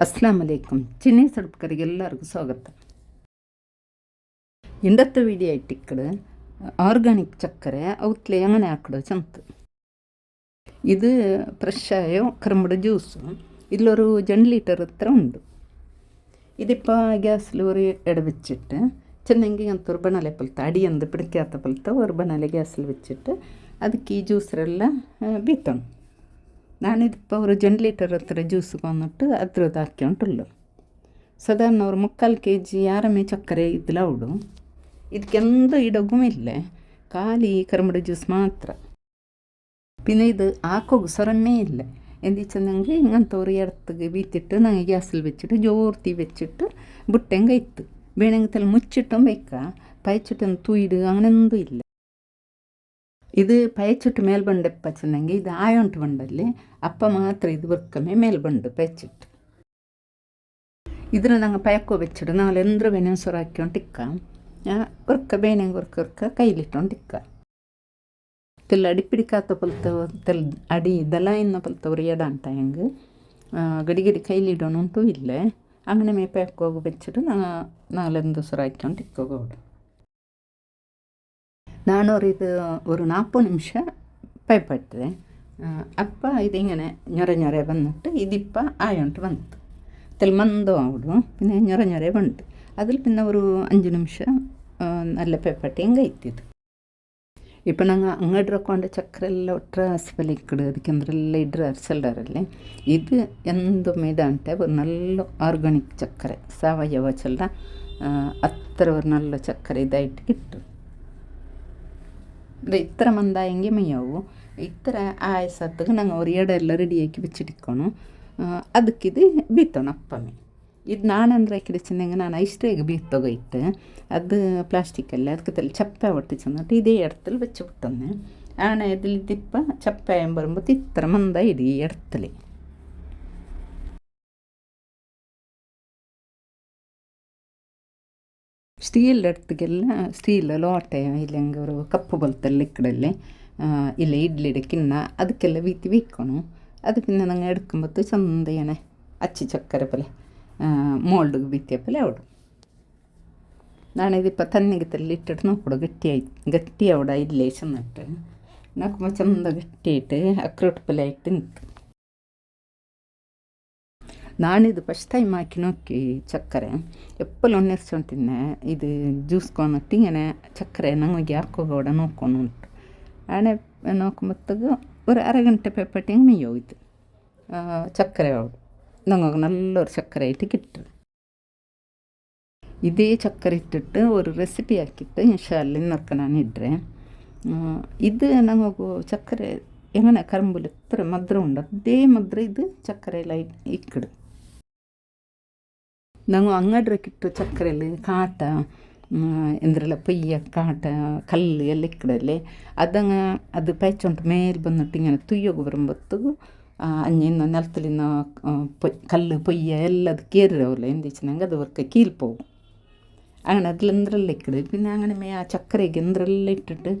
ಅಸ್ಲಾಂ ಅಲೈಕಮ್ ಚಿನ್ನಿ ಸೊಡ್ಕರಿಗೆ ಎಲ್ಲರಿಗೂ ಸ್ವಾಗತ ಇಂಡತ್ತ video ಇಟ್ಟಿಕ್ಕಡು organic ಚಕ್ಕರೆ ಅವತ್ಲೆ ಎಂಗನೆ ಹಾಕಿಡು ಚಂತು ಇದು ಫ್ರೆಶ್ ಆಯ ಕರಂಬಡ ಜ್ಯೂಸು ಇಲ್ಲೊರು ಜನ್ ಲೀಟರ್ ಹತ್ರ ಉಂಡು ഇതിപ്പോൾ ഗ്യാസിൽ ഒരു ഇട വെച്ചിട്ട് ചെന്നെങ്കിൽ അങ്ങനത്തെ ഒരു ബണാലെ പോലത്തെ അടിയന്ത് പിടിക്കാത്ത പോലത്തെ ഒരു ബണാലെ ഗ്യാസിൽ വെച്ചിട്ട് അതിക്ക് ഈ ജ്യൂസറെല്ലാം ബീത്തണം ನಾನಿದಪ್ಪ ಅವರು ಜನ್ರೇಟರ್ ಹತ್ರ ಜ್ಯೂಸ್ ಬಂದ್ಬಿಟ್ಟು ಅದ್ರದ್ದು ಹಾಕ್ಯೊಂಟುಳ್ಳು ಸಾಧಾರಣ ಅವ್ರು ಮುಕ್ಕಾಲು ಕೆ ಜಿ ಆರಾಮೆ ಚಕ್ಕರೆ ಇದ್ದಿಲ್ಲ ಅವಳು ಇದಕ್ಕೆಂದು ಇಡಗೂ ಇಲ್ಲೇ ಖಾಲಿ ಕರ್ಮಡ ಜ್ಯೂಸ್ ಮಾತ್ರ പിന്നെ ഇത് ആക്കൊക്കെ സ്വരമേ ഇല്ല? എന്താ വെച്ചെന്നെങ്കിൽ ഇങ്ങനത്തെ ഒരു ഇടത്തേക്ക് വീത്തിട്ട് ഞങ്ങൾ ഗ്യാസിൽ വെച്ചിട്ട് ജോർത്തി വെച്ചിട്ട് വിട്ടെങ്കിൽ എത്ത് വേണമെങ്കിൽ മുച്ചിട്ടും വെക്കാം. പയച്ചിട്ടൊന്നും തൂയിട് അങ്ങനെ ഒന്നും ഇല്ല. ഇത് പയച്ചിട്ട് മേൽബണ്ട് എപ്പച്ചെന്നെങ്കിൽ ഇത് ആയോണ്ട് ബണ്ടല്ലേ അപ്പ മാത്രം ഇത് വെക്കമേ മേൽബണ്ട് പയച്ചിട്ട് ഇതിന് ഞങ്ങൾ പയക്കോ വെച്ചിട്ട് നാളെ എന്ത് വേണം സൊറാക്കിക്കൊണ്ടിരിക്കാം ഉറക്ക വേണമെങ്കിൽ ഉറക്ക ഉറക്ക കയ്യിലിട്ടോണ്ടിരിക്കാം ತೆಲ್ ಅಡಿ ಪಿಡಿಕಾತ ಪಲ್ತ ತೆಲ್ ಅಡಿ ದಲ ಇನ್ನ ಪಲ್ತ ಉರಿಯಡ ಅಂತ ಹೆಂಗೆ ಗಡಿ ಗಡಿ ಕೈಲಿಡೋಣ ಅಂತೂ ಇಲ್ಲೇ അങ്ങനെ മേ പേക്കോഗ് വെച്ചിട്ട് നാലെന്ത് സുറായിക്കൊണ്ട് ನಾನು ഒരു ഇത് ഒരു നാൽപ്പത് നിമിഷ ഭയപ്പെട്ടത് അപ്പം ഇതിങ്ങനെ ഞൊര ഞൊര വന്നിട്ട് ഇതിപ്പം ആയോണ്ട് വന്നത്. തിൽ മന്ദം ആവിടും പിന്നെ ഞൊര ഞൊര വന്നിട്ട് അതിൽ പിന്നെ ഒരു അഞ്ച് നിമിഷം നല്ല പെപ്പട്ടയും കയറ്റിയത്. ഇപ്പം ഞങ്ങൾ അങ്ങോട്ട് കൊണ്ട് ചക്കരെല്ലാം ഒട്ട സ്പെലിക്കിട് ಅದಕ್ಕೆಂದ್ರೆಲ್ಲ ಇಡ್ರೆ ಅರ್ಸಲ್ಡಾರಲ್ಲಿ ಇದು ಎಂದು ಮೇಡಂಟೆ ಒಂದು ನಲ್ಲ ಆರ್ಗಾನಿಕ್ ಚಕ್ಕರೆ ಸಾವಯವ ಚೆಲ್ಲ ಹತ್ತಿರ ಒಂದು ನಲ್ಲ ಚಕ್ಕರೆ ಇದಾയിട്ട് കിട്ടും. ಇಟ್ಟು ഇത്ര മന്ദായെങ്കിൽ മെയ്യാവും ഇത്ര ആയസത്തേക്ക് ഞങ്ങൾ ഒരു ഇടയെല്ലാം റെഡിയാക്കി വെച്ചിരിക്കണം ಅದಕ್ಕಿದು ಬೀತೋಣ ಅಪ್ಪಮೆ ಇದು ನಾನಂದ್ರೆ ಕಿಡಿಚಿನಂಗೆ ನಾನು ಐಸ್ಟ್ರೇಗೆ ಬೀತ್ತೋಗೈತೆ അത് പ്ലാസ്റ്റിക് അല്ല അതൊക്കെ തല ചപ്പ പൊട്ടിച്ച് എന്നിട്ട് ഇതേ ഇടത്തിൽ വെച്ച് വിട്ടെന്ന് ആണ് ഇതിൽ ഇതിപ്പം ചപ്പയം പറയുമ്പോൾ ഇത്ര മന്ത ഇടി ഈ ಸ್ಟೀಲ್ ಎಡ್ತಿಗೆಲ್ಲ ಸ್ಟೀಲ್ ಲೋಟೆ ಇಲ್ಲಂಗೆ ಅವರು ಕಪ್ಪು ಬಲ್ತಲ್ಲಿ ಇಕ್ಕಡಲ್ಲಿ ಇಲ್ಲ ಇಡ್ಲಿ ಕಿನ್ನ ಅದಕ್ಕೆಲ್ಲ ಬೀತಿ ಬೇಕಣು ಅದು പിന്നെ ನಂಗೆ എടുക്കുമ്പോൾ ചന്തയാണ് അച്ചി ചക്കര പോലെ മോൾഡ് ബീത്തിയ പോലെ അവിടെ ನಾನಿದಿಪ್ಪ ತನ್ನಿಗೆ ತಲ್ಲಿ ಇಟ್ಟಿಟ್ಟು ನೋಕೊಡು ಗಟ್ಟಿ ಆಯ್ತು ಗಟ್ಟಿ ಅವಡ ಇಲ್ಲೇ ಚೆನ್ನಿಟ್ಟು ನಾಲ್ಕು ಚಂದ ಗಟ್ಟಿ ಇಟ್ಟು ಅಕ್ರೋಟ್ ಪಲ್ಯ ಇಟ್ಟು ನಿಂತು ನಾನಿದು ಫಸ್ಟ್ ಟೈಮ್ ಹಾಕಿನೋಕ್ಕಿ ಸಕ್ಕರೆ ಎಪ್ಪಲು ತಿನ್ನೆ. ಇದು ಜ್ಯೂಸ್ಕೊಂಡು ತಿಂಗನೆ ಸಕ್ಕರೆ ನನಗೆ ಹಾಕೋಗೋಡ ನೋಡ್ಕೊಂಡು ಉಂಟು. ಆಣೆ ನೋಕೊಂಬತ್ತಾಗ ஒரு அரை கண்டை பேப்பட்டிங்க மெய் ஓகுது சர்க்கரை ஓடு நாங்கள் நல்ல ஒரு சர்க்கரை இட்டு கிட்டு இதே சர்க்கரை இட்டுட்டு ஒரு ரெசிபி ஆக்கிட்டு இன்ஷால்லு நிற்க நான் இடுறேன் இது நாங்கள் சர்க்கரை எங்கன்னா கரும்புல எத்தனை மதுரை உண்டு அதே மதுரை இது சர்க்கரை லைட் இக்கிடு ನಂಗೆ ಅಂಗಡ್ರಕ್ಕಿಟ್ಟು ಚಕ್ರೆಲ್ಲಿ ಕಾಟ ಎಂದ್ರಲ್ಲ ಪೊಯ್ಯ ಕಾಟ ಕಲ್ಲು ಎಲ್ಲ ಇಕ್ಕಡಲ್ಲಿ ಅದಂಗೆ ಅದು ಪೈಚೊಂಟು ಮೇಲೆ ಬಂದಿಟ್ಟು ಇಂಗೆ ತುಯ್ಯೋಗಿ ಬರಂಬತ್ತಗು ಅಂಜಿನ ನೆಲತಲಿನ ಪೊಯ್ ಕಲ್ಲು ಪೊಯ್ಯ ಎಲ್ಲ ಅದು ಕೇರಿರವಲ್ಲ ಎಂದಿಚ್ಚಿನಂಗೆ ಅದು ವರ್ಕ കീൽപ്പോവും അങ്ങനെ അതിലെന്തെല്ലാം ഇക്കിടും പിന്നെ അങ്ങനെ മേ ആ ചക്കരയ്ക്ക് എന്തെല്ലാം ഇട്ടിട്ട്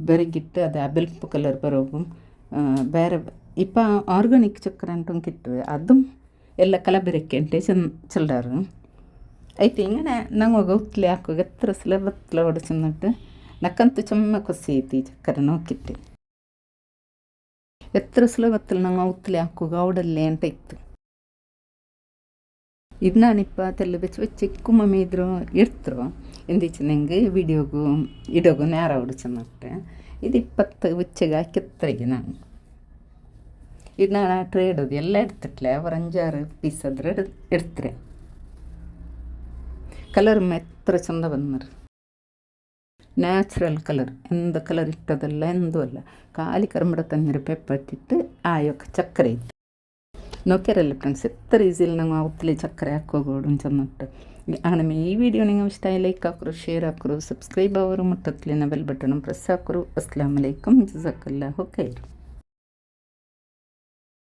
ബെരകിട്ട് അത് അബൽപ്പ് കളർ ബറവും വേറെ ഇപ്പം ഓർഗാനിക് ചക്കര കിട്ടും അതും ಎಲ್ಲ ಕಲಬೆರಕೆ ಅಂಟೆ ಚೆನ್ನ ചിലರು ಐತೆ ಇಂಗನೆ ನಂಗೆ ಉತ್ಲೆ ಹಾಕುವ ಎತ್ತರ ಸಲ ಬತ್ತಲ ಹೊಡಚಿന്നിಟ್ಟು ನಕ್ಕಂತೂ ചെമ്മ ಕೊಸಿ ಐತಿ ചക്കര ಎತ್ತರ എത്ര ನಂಗೆ ഞങ്ങൾ ഉത്തിലാക്കുക അവിടല്ലേ ಅಂತ ಇತ್ತು ಇದು ನಾನಿಪ್ಪ ತೆಲ್ಲ ಬೆಚ್ಚ ಬೆಚ್ಚಕ್ಕು ಮಮ್ಮಿ ಇದ್ರು ಇರ್ತರು ಇಡ್ತರು ನಂಗೆ ವಿಡಿಯೋಗು ಇಡೋಗು ನೇರ ಹೊಡಿಚೆ ಮತ್ತೆ ಇದು ಇಪ್ಪತ್ತು ಬೆಚ್ಚಗೆ ಹಾಕಿತ್ತರಿಗೆ ನಾನು ಇದು ನಾನು ಟ್ರೇ ಇಡೋದು ಎಲ್ಲ ಇಡ್ತಿಟ್ಲೆ ಅವ್ರ ಅಂಜಾರು ಪೀಸ್ ಆದ್ರೆ ಇಡ್ತಾರೆ ಕಲರ್ ಎತ್ತರ ಚಂದ ಬಂದರು ನ್ಯಾಚುರಲ್ ಕಲರ್ ಎಂದ ಕಲರ್ ಇಟ್ಟದಲ್ಲ ಎಂದೂ ಅಲ್ಲ ಖಾಲಿ ಕರ್ಮಡ ತಣ್ಣೀರು ಪೆಪ್ಪಟ್ಟಿಟ್ಟು ಆಯೋಗ ಚಕ್ಕರೆ ಇತ್ತು നോക്കിയാറല്ലേ ഫ്രണ്ട്സ് എത്ര ഈസിയിൽ ഞങ്ങൾ ഒത്തിരി ചക്കര ಹಾಕೋಗೋಡು ಚೆನ್ನಟ್ಟು അങ്ങനെ ಈ ವಿಡಿಯೋ ನಿಮಗೆ ಇಷ್ಟ ಲೈಕ್ ಹಾಕ್ರು ಶೇರ್ ಹಾಕ್ರು ಸಬ್ಸ್ಕ್ರೈಬ್ ಅವರು ಮುಟ್ಟತ್ಲಿನ bell button press ಹಾಕ್ರು Assam alaikum ಜಜಾಕಲ್ಲಾಹು ಖೈರು